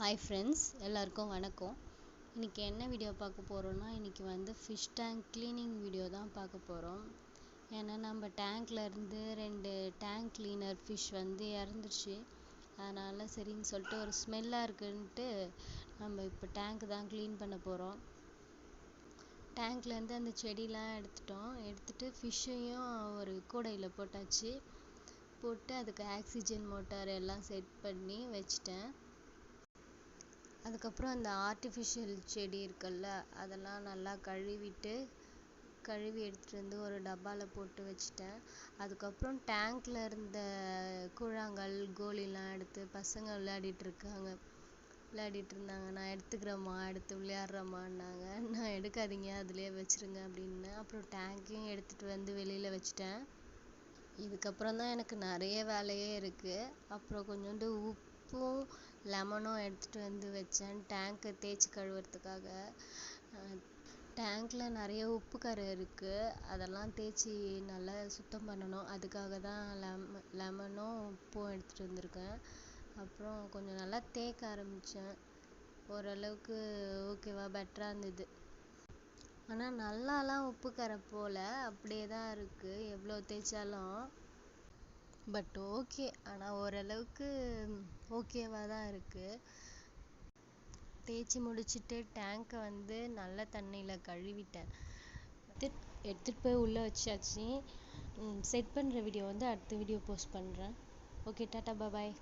Hi friends எல்லாருக்கும் வணக்கம். இன்றைக்கி என்ன வீடியோ பார்க்க போகிறோன்னா இன்றைக்கி வந்து ஃபிஷ் டேங்க் க்ளீனிங் வீடியோ தான் பார்க்க போகிறோம் ஏன்னா நம்ம டேங்க்ல இருந்து ரெண்டு டேங்க் க்ளீனர் ஃபிஷ் வந்து இறந்துருச்சு. அதனால் சரின்னு சொல்லிட்டு ஒரு ஸ்மெல்லாக இருக்குன்ட்டு நம்ம இப்போ டேங்க் தான் க்ளீன் பண்ண போகிறோம் டேங்க்லேருந்து அந்த செடிலாம் எடுத்துட்டோம். எடுத்துட்டு ஃபிஷ்ஷையும் ஒரு கூடையில் போட்டாச்சு. போட்டு அதுக்கு ஆக்சிஜன் மோட்டார் எல்லாம் செட் பண்ணி வச்சிட்டேன். அதுக்கப்புறம் அந்த ஆர்டிஃபிஷியல் செடி இருக்குல்ல அதெல்லாம் நல்லா கழுவிட்டு கழுவி எடுத்துகிட்டு வந்து ஒரு டப்பாவில் போட்டு வச்சிட்டேன். அதுக்கப்புறம் டேங்க்ல இருந்த கூழாங்கல் கோலிலாம் எடுத்து பசங்க விளையாடிட்டு இருக்காங்க. விளையாடிட்டு இருந்தாங்க. நான் எடுத்துக்கிறேம்மா எடுத்து விளையாடுறேம்மான்னாங்க. நான் எடுக்காதீங்க அதிலே வச்சிருங்க அப்படின்னேன் அப்புறம் டேங்க்கையும் எடுத்துகிட்டு வந்து வெளியில் வச்சிட்டேன். இதுக்கப்புறம் தான் எனக்கு நிறைய வேலையே இருக்குது அப்புறம் கொஞ்சோண்டு உப் லெமனும் எடுத்துகிட்டு வந்து வச்சேன். டேங்க்கை தேய்ச்சி கழுவுறதுக்காக. டேங்க்ல நிறைய உப்பு கரை இருக்குது அதெல்லாம் தேய்ச்சி நல்லா சுத்தம் பண்ணணும். அதுக்காக தான் லெம லெமனும் உப்பும் எடுத்துகிட்டு வந்திருக்கேன். அப்புறம் கொஞ்சம் நல்லா தேய்க்க ஆரம்பித்தேன் ஓரளவுக்கு ஓகேவா பெட்டராக இருந்தது. ஆனால் நல்லாலாம் உப்பு கரை போகல அப்படியே தான் இருக்குது எவ்வளோ தேய்ச்சாலும். பட் ஓகே ஆனால் ஓரளவுக்கு ஓகேவாக தான் இருக்கு. தேய்ச்சி முடிச்சுட்டு அ வந்து நல்ல தண்ணியில் கழுவிட்டேன். எடுத்துட்டு போய் உள்ள வச்சாச்சு. உம் செட் பண்ற வீடியோ வந்து அடுத்த வீடியோ போஸ்ட் பண்றேன். Okay tata bye